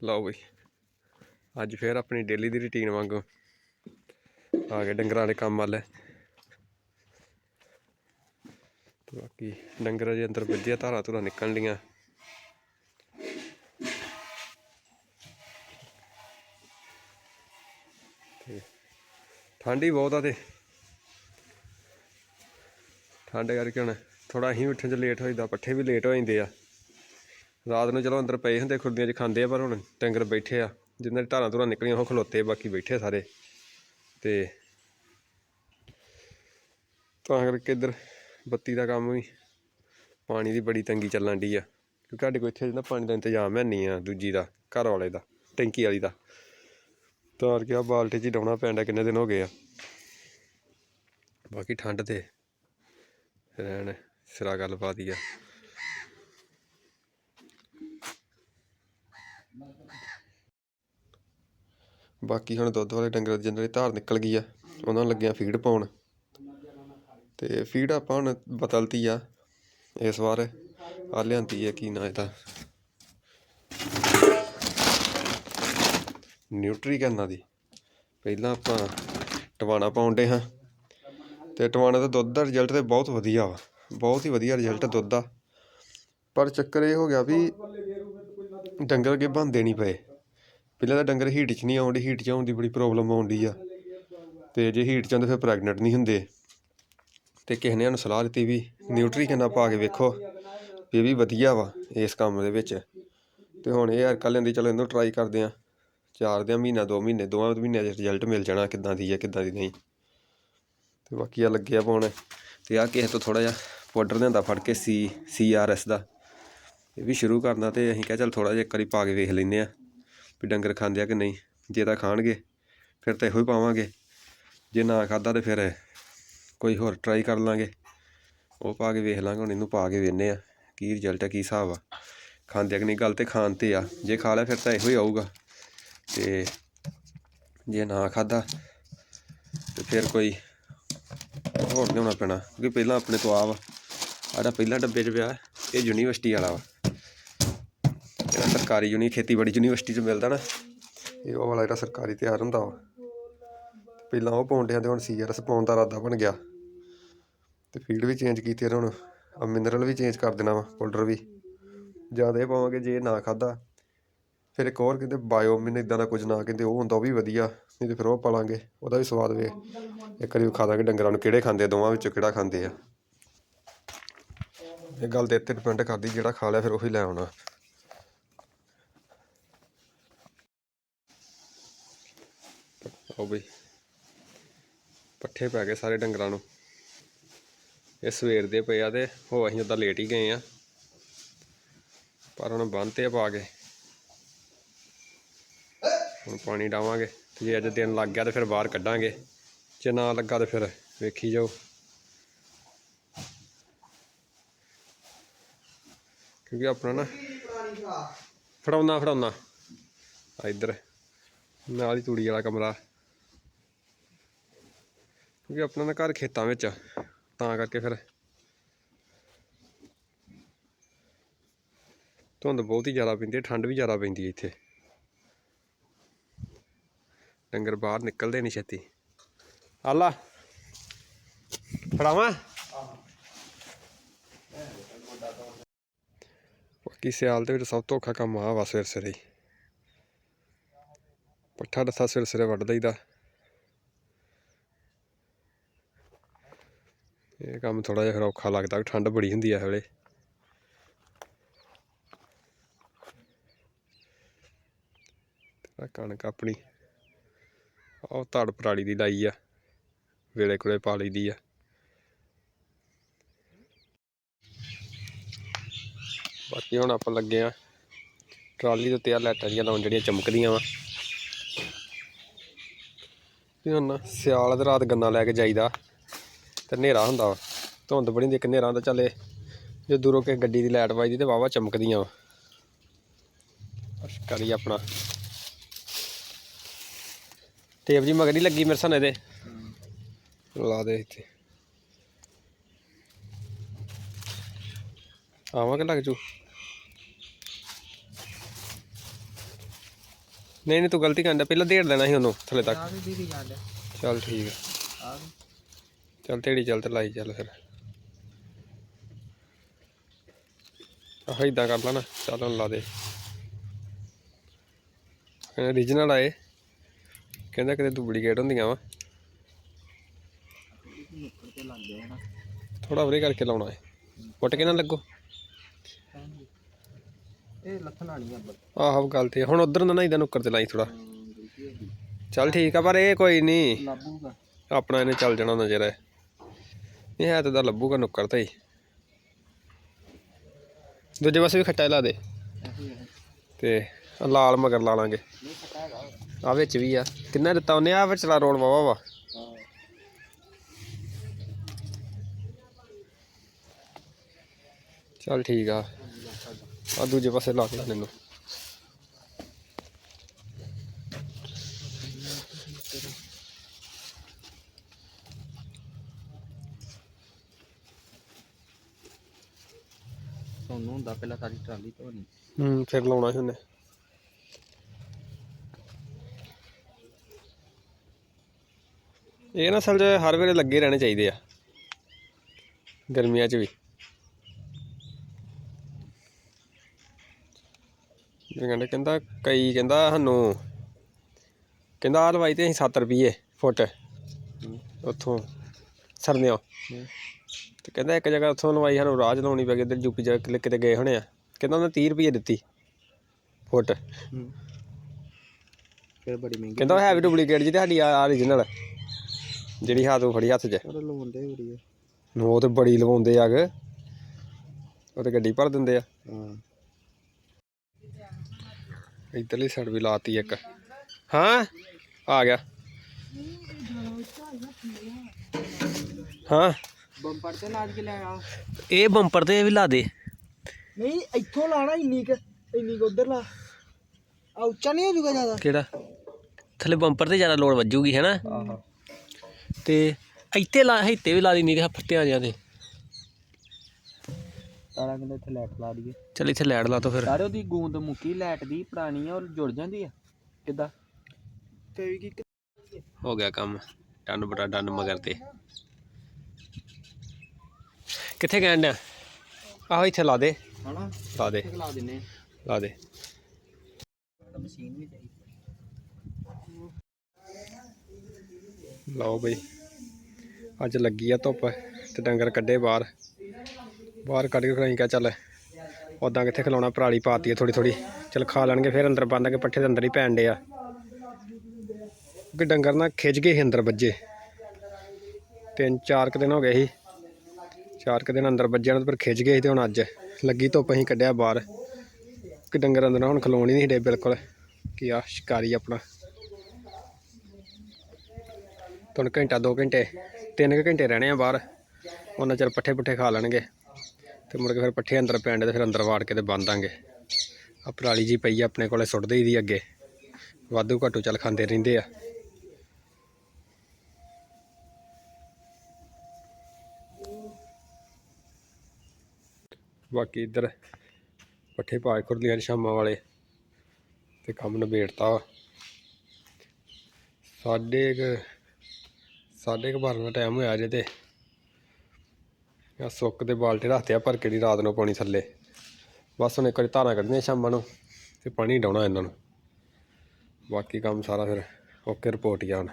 ਲਓ ਬਈ। ਅੱਜ ਫੇਰ ਆਪਣੀ ਡੇਲੀ ਦੀ ਰੁਟੀਨ ਵਾਂਗੂ ਆ ਗਏ ਡੰਗਰਾਂ ਦੇ ਕੰਮ ਵਾਲੇ। ਬਾਕੀ ਡੰਗਰਾਂ ਦੇ ਅੰਦਰ ਵੱਜਿਆ ਧਾਰਾਂ ਧੁਰਾਂ ਨਿਕਲਣ ਲੀਆਂ ਤੇ ਠੰਡ ਹੀ ਬਹੁਤ ਆ ਤੇ। ਠੰਡ ਕਰਕੇ ਹੁਣ ਥੋੜਾ ਅਸੀਂ ਉੱਠਣ ਚ ਲੇਟ ਹੋਈਦਾ ਪੱਠੇ ਵੀ ਲੇਟ ਹੋ ਜਾਂਦੇ ਆ। ਰਾਤ ਨੂੰ ਚਲੋ ਅੰਦਰ ਪਏ ਹੁੰਦੇ, ਖੁਰਦੀਆਂ 'ਚ ਖਾਂਦੇ ਆ, ਪਰ ਹੁਣ ਡੰਗਰ ਬੈਠੇ ਆ, ਜਿੰਨਾਂ ਦੀ ਧਾਰਾਂ ਧੁਰਾਂ ਨਿਕਲੀਆਂ, ਉਹ ਖਲੋਤੇ ਬਾਕੀ ਬੈਠੇ ਸਾਰੇ। ਤੇ ਤਾਂ ਕਰਕੇ ਇੱਧਰ ਬੱਤੀ ਦਾ ਕੰਮ ਵੀ, ਪਾਣੀ ਦੀ ਬੜੀ ਤੰਗੀ ਚੱਲਣ ਦੀ ਆ। ਕਿਉਂਕਿ ਸਾਡੇ ਕੋਲ ਇੱਥੇ ਨਾ ਪਾਣੀ ਦਾ ਇੰਤਜ਼ਾਮ ਹੈ ਨਹੀਂ ਆ, ਦੂਜੀ ਦਾ, ਘਰ ਵਾਲੇ ਦਾ, ਟੈਂਕੀ ਵਾਲੀ ਦਾ। ਤਾਂ ਕਰਕੇ ਆ ਬਾਲਟੀ 'ਚ ਹੀ ਡਾਉਣਾ ਪੈਂਦਾ, ਕਿੰਨੇ ਦਿਨ ਹੋ ਗਏ ਆ। ਬਾਕੀ ਠੰਡ ਤੇ ਰਹਿਣ ਸਿਰਾ ਗੱਲਬਾਤ ਹੀ ਆ। ਬਾਕੀ ਹੁਣ ਦੁੱਧ ਵਾਲੇ ਡੰਗਰ ਜਿਨ੍ਹਾਂ ਦੀ ਧਾਰ ਨਿਕਲ ਗਈ ਆ, ਉਹਨਾਂ ਨੂੰ ਲੱਗਿਆ ਫੀਡ ਪਾਉਣ। ਤੇ ਫੀਡ ਆਪਾਂ ਹੁਣ ਬਦਲਤੀ ਆ, ਇਸ ਵਾਰ ਆ ਲਿਆਂਦੀ ਹੈ ਕੀ ਨਾਂ ਇਹਦਾ? ਨਿਊਟਰੀ ਕਹਿੰਦਾ ਦੀ। ਪਹਿਲਾਂ ਆਪਾਂ ਟਵਾਣਾ ਪਾਉਂਦੇ ਹਾਂ। ਤੇ ਟਵਾਣਾ ਦਾ ਦੁੱਧ ਦਾ ਰਿਜ਼ਲਟ ਤੇ ਬਹੁਤ ਵਧੀਆ ਵਾ, ਬਹੁਤ ਹੀ ਵਧੀਆ ਰਿਜ਼ਲਟ ਦੁੱਧ ਦਾ। ਪਰ ਚੱਕਰ ਇਹ ਹੋ ਗਿਆ ਵੀ ਡੰਗਰ ਅੱਗੇ ਬੰਦੇ ਨਹੀਂ ਪਏ। ਪਹਿਲਾਂ ਤਾਂ ਡੰਗਰ ਹੀਟ 'ਚ ਨਹੀਂ ਆਉਂਦੀ ਹੀਟ 'ਚ ਆਉਣ ਦੀ ਬੜੀ ਪ੍ਰੋਬਲਮ ਆਉਂਦੀ ਆ। ਤੇ ਜੇ ਹੀਟ 'ਚ ਆਉਂਦੇ ਫਿਰ ਪ੍ਰੈਗਨੈਂਟ ਨਹੀਂ ਹੁੰਦੇ। ਤੇ ਕਿਸੇ ਨੇ ਸਾਨੂੰ ਸਲਾਹ ਦਿੱਤੀ ਵੀ ਨਿਊਟਰੀ ਕਿੰਨਾ ਪਾ ਕੇ ਵੇਖੋ ਵੀ ਇਹ ਵੀ ਵਧੀਆ ਵਾ ਇਸ ਕੰਮ ਦੇ ਵਿੱਚ। ਤੇ ਹੁਣ ਇਹ ਕੱਲ ਲੈਂਦੀ ਚਲੋ ਇਹਨੂੰ ਟਰਾਈ ਕਰਦੇ ਆ ਚਾਰ ਦੇ ਮਹੀਨਾ, ਦੋ ਮਹੀਨੇ, ਦੋਵਾਂ ਮਹੀਨਿਆਂ 'ਚ ਰਿਜ਼ਲਟ ਮਿਲ ਜਾਣਾ ਕਿੱਦਾਂ ਦੀ ਹੈ ਕਿੱਦਾਂ ਦੀ ਨਹੀਂ। ਤੇ ਬਾਕੀ ਆ ਲੱਗਿਆ ਪਾਉਣ ਤੇ ਆ ਕਿਸੇ ਤੋਂ ਥੋੜਾ ਜਿਹਾ ਪਾਊਡਰ ਲਿਆਂਦਾ ਫੜ ਕੇ ਸੀ ਸੀ ਆਰ ਐਸ ਦਾ। ਇਹ ਵੀ ਸ਼ੁਰੂ ਕਰਨਾ ਤੇ ਅਸੀਂ ਕਿਹਾ ਚੱਲ ਥੋੜਾ ਜਿਹਾ ਇੱਕ ਵਾਰੀ ਪਾ ਕੇ ਵੇਖ ਲੈਂਦੇ ਆ ਵੀ ਡੰਗਰ ਖਾਂਦੇ ਆ ਕਿ ਨਹੀਂ? ਜੇ ਤਾਂ ਖਾਣਗੇ, ਫਿਰ ਤਾਂ ਇਹੋ ਹੀ ਪਾਵਾਂਗੇ। ਜੇ ਨਾ ਖਾਦਾ ਤੇ ਫਿਰ ਕੋਈ ਹੋਰ ਟਰਾਈ ਕਰ ਲਾਂਗੇ। ਉਹ ਪਾ ਕੇ ਵੇਖ ਲਾਂਗੇ, ਹੁਣ ਇਹਨੂੰ ਪਾ ਕੇ ਵੇਖਨੇ ਆ ਕੀ ਰਿਜ਼ਲਟ ਆ, ਕੀ ਹਿਸਾਬ ਆ। ਖਾਂਦੇ ਆ ਕਿ ਨਹੀਂ, ਗੱਲ ਤੇ ਖਾਣ ਤੇ ਆ। ਜੇ ਖਾ ਲਿਆ ਫਿਰ ਤਾਂ ਇਹੋ ਹੀ ਆਊਗਾ। ਤੇ ਜੇ ਨਾ ਖਾਦਾ ਤੇ ਫਿਰ ਕੋਈ ਹੋਰ ਲਿਆਉਣਾ ਪੈਣਾ। ਕਿਉਂਕਿ ਪਹਿਲਾਂ ਆਪਣੇ ਤੋਂ ਆ। ਵਾ ਆੜਾ ਪਹਿਲਾ ਡੱਬੇ 'ਚ ਪਿਆ, ਇਹ ਯੂਨੀਵਰਸਿਟੀ ਵਾਲਾ ਵਾ। ਸਰਕਾਰੀ ਯੂਨੀ, ਖੇਤੀਬਾੜੀ ਯੂਨੀਵਰਸਿਟੀ 'ਚ ਮਿਲਦਾ ਨਾ। ਇਹ ਉਹ ਵਾਲਾ ਜਿਹੜਾ ਸਰਕਾਰੀ ਤਿਆਰ ਹੁੰਦਾ ਵਾ। ਪਹਿਲਾਂ ਉਹ ਪਾਉਂਦੇ ਆ ਤੇ ਹੁਣ ਸੀਆਰਐਸ ਪਾਉਣ ਦਾ ਇਰਾਦਾ ਬਣ ਗਿਆ। ਤੇ ਫੀਡ ਵੀ ਚੇਂਜ ਕੀਤੀ ਆ ਹੁਣ ਆ ਮਿਨਰਲ ਵੀ ਚੇਂਜ ਕਰ ਦੇਣਾ ਵਾ ਪਾਊਡਰ ਵੀ। ਜ਼ਿਆਦਾ ਇਹ ਪਾਵਾਂਗੇ ਜੇ ਨਾ ਖਾਦਾ ਫਿਰ ਇੱਕ ਹੋਰ ਕਹਿੰਦੇ ਬਾਇਓਮਿਨ ਇਦਾਂ ਦਾ ਕੁਝ ਨਾ ਕਹਿੰਦੇ, ਉਹ ਹੁੰਦਾ ਉਹ ਵੀ ਵਧੀਆ। ਨਹੀਂ ਤੇ ਫਿਰ ਉਹ ਪਾਲਾਂਗੇ, ਉਹਦਾ ਵੀ ਸਵਾਦ ਵੇ। ਇੱਕ ਵਾਰੀ ਖਾ ਦਾਂਗੇ ਡੰਗਰਾਂ ਨੂੰ ਕਿਹੜੇ ਖਾਂਦੇ ਆ, ਦੋਵਾਂ ਵਿੱਚੋਂ ਕਿਹੜਾ ਖਾਂਦੇ ਆ। ਇਹ ਗੱਲ ਤੇ ਇੱਥੇ ਡਿਪੈਂਡ ਕਰਦੀ, ਜਿਹੜਾ ਖਾ ਲਿਆ ਫਿਰ ਉਹੀ ਲੈ ਆਉਣਾ। ਉਹ ਬਈ। ਪੱਠੇ ਪੈ ਗਏ ਸਾਰੇ ਡੰਗਰਾਂ ਨੂੰ। ਇਹ ਸਵੇਰ ਦੇ ਪਏ ਆ ਤੇ ਹੋ ਅਸੀਂ ਉਦਾਂ ਲੇਟ ਹੀ ਗਏ ਆ। ਪਰ ਹੁਣ ਬੰਨ੍ਹਤੇ ਆ ਪਾ ਕੇ। ਹੁਣ ਪਾਣੀ ਡਾਵਾਂਗੇ। ਤੇ ਜੇ ਅੱਜ ਦਿਨ ਲੱਗ ਗਿਆ ਤੇ ਫਿਰ ਬਾਹਰ ਕੱਢਾਂਗੇ। ਜੇ ਨਾ ਲੱਗਾ ਤੇ ਫਿਰ ਵੇਖੀ ਜਾਓ। ਕਿਉਂਕਿ ਆਪਣਾ ਨਾ ਫੜਾਉਣਾ ਫੜਾਉਣਾ। ਆ ਇੱਧਰ। ਨਾਲ ਹੀ ਤੂੜੀ ਵਾਲਾ ਕਮਰਾ। ਕਿਉਂਕਿ ਆਪਣਾ ਨਾ ਘਰ ਖੇਤਾਂ ਵਿੱਚ ਆ, ਤਾਂ ਕਰਕੇ ਫਿਰ ਧੁੰਦ ਬਹੁਤ ਹੀ ਜ਼ਿਆਦਾ ਪੈਂਦੀ ਹੈ ਠੰਡ ਵੀ ਜ਼ਿਆਦਾ ਪੈਂਦੀ ਹੈ ਇੱਥੇ। ਡੰਗਰ ਬਾਹਰ ਨਿਕਲਦੇ ਨਹੀਂ ਛੇਤੀ। ਆਲਾ ਫੜਾਵਾਂ? ਬਾਕੀ ਸਿਆਲ ਦੇ ਵਿੱਚ ਸਭ ਤੋਂ ਔਖਾ ਕੰਮ ਆ ਵਾ ਸਵੇਰ ਸਵੇਰੇ ਹੀ। ਪੱਠਾ ਦੱਸਾ ਸਵੇਰ ਸਵੇਰੇ ਵੱਢ ਦਈਦਾ। ਇਹ ਕੰਮ ਥੋੜਾ ਜਿਹਾ ਫਿਰ ਔਖਾ ਲੱਗਦਾ ਠੰਡ ਬੜੀ ਹੁੰਦੀ ਆ ਹਲੇ। ਆ ਕਣਕ ਆਪਣੀ ਉਹ ਧੜ ਪਰਾਲੀ ਦੀ ਲਾਈ ਆ, ਵੇਲੇ ਕੋਲੇ ਪਾ ਲਈ ਦੀ ਆ। ਬਾਕੀ ਹੁਣ ਆਪਾਂ ਲੱਗੇ ਆ, ਟਰਾਲੀ ਦੇ ਉੱਤੇ ਆ ਲਾਈਟਾਂ ਜੀਆਂ ਲਾਉਣ ਜਿਹੜੀਆਂ ਚਮਕਦੀਆਂ ਵਾ। ਤੇ ਹੁਣ ਸਿਆਲ ਦੇ ਰਾਤ ਗੰਨਾ ਲੈ ਕੇ ਜਾਈਦਾ। ਤੇ ਹਨੇਰਾ ਹੁੰਦਾ ਵਾ। ਧੁੰਦ ਬੜੀ ਹੁੰਦੀ ਇੱਕ ਹਨੇਰਾ ਹੁੰਦਾ ਚੱਲੇ ਜੇ ਦੂਰੋਂ ਕੇ ਗੱਡੀ ਦੀ ਲਾਈਟ ਵੱਜਦੀ ਤੇ ਵਾਵਾ ਚਮਕਦੀਆਂ ਵਾ। ਕਰੀ ਆਪਣਾ। ਟੇਪ ਜੀ ਮਗਰ ਨਹੀਂ ਲੱਗੀ ਮੇਰੇ ਸਾਨੇ ਦੇ ਲਾ ਦੇ ਇੱਥੇ। ਆਵਾਂ ਕਿ ਲੱਗ ਜੂ? ਨਹੀਂ ਨਹੀਂ ਤੂੰ ਗਲਤੀ ਕਰਦਾ ਪਹਿਲਾਂ ਢੇੜ ਦੇਣਾ ਸੀ ਉਹਨੂੰ ਥੱਲੇ ਤੱਕ। ਚੱਲ ਠੀਕ ਆ। ਚੱਲ ਤੇੜੀ ਚੱਲ ਤੇ ਲਾਈ ਚੱਲ ਫਿਰ। ਆਹ ਇਦਾਂ ਕਰ ਲਾ ਨਾ, ਚੱਲ ਹੁਣ ਲਾ ਦੇ। ਓਰੀਜਨਲ ਆਏ ਕਹਿੰਦਾ ਕਿਤੇ ਡੁਪਲੀਕੇਟ ਹੁੰਦੀਆਂ ਵਾ। ਥੋੜਾ ਵਰੇ ਕਰਕੇ ਲਾਉਣਾ ਹੈ ਕੁੱਟ ਕੇ ਨਾ ਲੱਗੋ। ਇਹ ਲੱਥਣਾ ਨਹੀਂ ਅੱਬਲ ਆਹੋ ਗੱਲ ਤੇ ਹੁਣ ਉਧਰ ਨਾ ਨਾ ਇਦਾਂ ਨੁੱਕਰ ਤੇ ਲਾਈ ਥੋੜਾ ਚੱਲ ਠੀਕ ਆ ਪਰ ਇਹ ਕੋਈ ਨਹੀਂ। ਆਪਣਾ ਇਹਨੇ ਚੱਲ ਜਾਣਾ ਨਜ਼ਰ। ਹੈ ਇਹ ਹੈ ਤਾਂ ਦਾ ਲੱਭੂਗਾ ਨੁੱਕਰ ਤੇ ਹੀ। ਦੂਜੇ ਪਾਸੇ ਵੀ ਖੱਟਾ ਹੀ ਲਾ ਦੇ। ਤੇ ਆਹ ਲਾਲ ਮਗਰ ਲਾ ਲਾਂਗੇ। ਨਹੀਂ ਆ ਵਿੱਚ ਵੀ ਆ। ਕਿੰਨਾ ਦਿੱਤਾ ਉਹਨੇ? ਆ ਵਿੱਚ ਲਾ ਰੋਲ ਵਾਵਾ ਵਾ। ਹਾਂ ਚੱਲ ਠੀਕ ਆ। ਆ ਦੂਜੇ ਪਾਸੇ ਲਾ ਦੇ ਮੈਨੂੰ ਸੋਨੂੰ ਹੁੰਦਾ ਪਹਿਲਾਂ ਸਾਰੀ ਟਰਾਲੀ ਧੋਣੀ। ਹੂੰ ਫਿਰ ਲਾਉਣਾ ਸੀ ਉਹਨੇ। ਇਹ ਨਾ ਅਸਲ 'ਚ ਹਰ ਵੇਲੇ ਲੱਗੇ ਰਹਿਣੇ ਚਾਹੀਦੇ ਆ। ਗਰਮੀਆਂ 'ਚ ਵੀ। ਕਹਿੰਦੇ ਕਹਿੰਦਾ ਕਈ ਕਹਿੰਦਾ ਸਾਨੂੰ ਕਹਿੰਦਾ ਆਹ ਲਵਾਈ ਤੇ ਅਸੀਂ 7 ਰੁਪਏ ਫੁੱਟ। ਉੱਥੋਂ ਸਰਨਿਓ। ਤੇ ਕਹਿੰਦਾ ਇੱਕ ਜਗ੍ਹਾ ਉੱਥੋਂ ਲਵਾਈ ਸਾਨੂੰ 'ਚ ਲਾਉਣੀ ਪੈ ਗਈ ਇੱਧਰ ਯੂਪੀ ਜਾ ਕੇ ਕਿਤੇ ਗਏ ਹੋਣੇ ਆ। ਕਹਿੰਦਾ ਉਹਨੇ 30 ਰੁਪਏ ਦਿੱਤੀ ਫੁੱਟ। ਫਿਰ ਬੜੀ ਮਹਿੰਗੀ ਕਹਿੰਦਾ ਡੁਪਲੀਕੇਟ ਜੀ ਤੇ ਸਾਡੀ ਆ origignal ਜਿਹੜੀ ਹੱਥ ਉਹ ਫੜੀ ਹੱਥ 'ਚ। ਪਰ ਲਵਾਉਂਦੇ ਬੜੀ ਹੈ ਉਹ ਤੇ ਬੜੀ ਲਵਾਉਂਦੇ ਆ ਗ ਉਹ ਤੇ ਗੱਡੀ ਭਰ ਦਿੰਦੇ ਆ। ਹਾਂ। ਇੱਧਰਲੀ ਸਾਈਡ ਵੀ ਲਾਤੀ ਇੱਕ। ਹਾਂ? ਆ ਗਿਆ। ਹਾਂ? ਬੰਪਰ ਤੇ ਲਾਜ ਕੇ ਲੈ ਆ। ਇਹ ਬੰਪਰ ਤੇ ਵੀ ਲਾ ਦੇ। ਨਹੀਂ ਇੱਥੋਂ ਲਾਣਾ ਇੰਨੀ ਕ ਇੰਨੀ ਕ ਉਧਰ ਲਾ। ਆ ਉੱਚਾ ਨਹੀਂ ਹੋ ਜਾਊਗਾ ਜ਼ਿਆਦਾ? ਕਿਹੜਾ? ਥੱਲੇ ਬੰਪਰ ਤੇ ਜ਼ਿਆਦਾ ਲੋਡ ਵੱਜੂਗੀ ਹੈ ਨਾ ਆਹਾ। ਤੇ ਇੱਥੇ ਲਾ ਇੱਥੇ ਵੀ ਲਾ ਦੀ ਨਹੀਂ ਤੇ ਫੱਟਿਆਂ ਜਿਆਂ ਤੇ। ਤਾਰਾ ਕਹਿੰਦੇ ਇੱਥੇ ਲਾਈਟ ਲਾ ਦਈਏ। ਚੱਲ ਇੱਥੇ ਲੈੜ ਲਾ ਤੋ ਫਿਰ। ਸਾਰੇ ਉਹਦੀ ਗੂੰਦ ਮੁੱਕੀ ਲਾਈਟ ਦੀ ਪੁਰਾਣੀ ਆ ਔਰ ਜੁੜ ਜਾਂਦੀ ਆ। ਕਿੱਦਾਂ? ਤੇ ਵੀ ਕੀ ਹੋ ਗਿਆ ਕੰਮ। ਡਨ ਬੜਾ ਡਨ ਮਗਰ ਤੇ। ਕਿੱਥੇ ਗਏ ਡਿਆ? ਆਹੋ ਇੱਥੇ ਲਾ ਦੇ। ਹਨਾ? ਲਾ ਦੇ। ਲਾ ਦਿੰਨੇ ਲਾ ਦੇ। ਆ ਮਸ਼ੀਨ ਵੀ ਚਾਹੀਦੀ। ਲਓ ਬਈ ਅੱਜ ਲੱਗੀ ਆ ਧੁੱਪ ਤੇ ਡੰਗਰ ਕੱਢੇ ਬਾਹਰ। ਬਾਹਰ ਕੱਢ ਕੇ ਖਲਾਈ ਕਿਹਾ ਚੱਲ ਉਦਾਂ ਕਿੱਥੇ ਖਲਾਉਣਾ ਪਰਾਲੀ ਪਾਤੀ ਆ ਥੋੜੀ ਥੋੜੀ ਚੱਲ ਖਾ ਲੈਣਗੇ ਫਿਰ ਅੰਦਰ ਬੰਦ ਕੇ ਪੱਠੇ ਦੇ ਅੰਦਰ ਹੀ ਪੈਣ ਡੇ ਆ। ਕਿ ਡੰਗਰ ਨਾ ਖਿੱਚ ਗਏ ਸੀ ਅੰਦਰ ਵੱਜੇ। ਤਿੰਨ ਚਾਰ ਕੁ ਦਿਨ ਹੋ ਗਏ ਸੀ। ਚਾਰ ਕੁ ਦਿਨ ਅੰਦਰ ਵੱਜਿਆ ਨੂੰ ਤੇ ਫਿਰ ਖਿੱਚ ਗਏ ਸੀ ਤੇ ਹੁਣ ਅੱਜ ਲੱਗੀ ਧੁੱਪ ਅਸੀਂ ਕੱਢਿਆ ਬਾਹਰ। ਕਿ ਡੰਗਰ ਅੰਦਰ ਨਾ ਹੁਣ ਖਲੋਣ ਹੀ ਨਹੀਂ ਡੇ ਬਿਲਕੁਲ, ਕਿ ਆ ਸ਼ਿਕਾਰੀ ਆਪਣਾ। ਤੁਹਾਨੂੰ ਘੰਟਾ 2 ਘੰਟੇ 3 ਘੰਟੇ ਰਹਿਣੇ ਆ ਬਾਹਰ। ਉਹਨਾਂ ਚਿਰ ਪੱਠੇ ਪੁੱਠੇ ਖਾ ਲੈਣਗੇ। ਤੇ ਮੁੜ ਕੇ ਫਿਰ ਪੱਠੇ ਅੰਦਰ ਪੈਣ ਦੇ ਤੇ ਫਿਰ ਅੰਦਰ ਵਾੜ ਕੇ ਤੇ ਬੰਦਾਂਗੇ ਆ ਪਰਾਲੀ ਜੀ ਪਈ ਆ ਆਪਣੇ ਕੋਲੇ ਸੁੱਟ ਦੇਈ ਦੀ ਅੱਗੇ। ਵਾਧੂ ਘਾਟੂ ਚੱਲ ਖਾਂਦੇ ਰਹਿੰਦੇ ਆ। ਬਾਕੀ ਇੱਧਰ ਪੱਠੇ ਪਾ ਕੇ ਖੁਰਲੀਆਂ ਚ ਸ਼ਾਮਾਂ ਵਾਲੇ ਤੇ ਕੰਮ ਨਿਬੇੜਤਾ ਵਾ। ਸਾਢੇ ਕੁ ਸਾਢੇ ਕੁ ਬਾਰਾਂ ਦਾ ਟਾਈਮ ਹੋਇਆ ਜੇ ਤੇ। ਆ ਸੁੱਕ ਦੇ ਬਾਲਟੇ ਰੱਖਤੇ ਆ ਭਰ ਕੇ ਦੀ ਰਾਤ ਨੂੰ ਪਾਣੀ ਥੱਲੇ। ਬਸ ਹੁਣ ਇੱਕ ਵਾਰੀ ਧਾਰਾਂ ਕੱਢਣੀਆਂ ਸ਼ਾਮਾਂ ਨੂੰ ਤੇ ਪਾਣੀ ਡਾਉਣਾ ਇਹਨਾਂ ਨੂੰ। ਬਾਕੀ ਕੰਮ ਸਾਰਾ ਫਿਰ ਓਕੇ ਰਿਪੋਰਟ ਹੀ ਆ ਹੁਣ।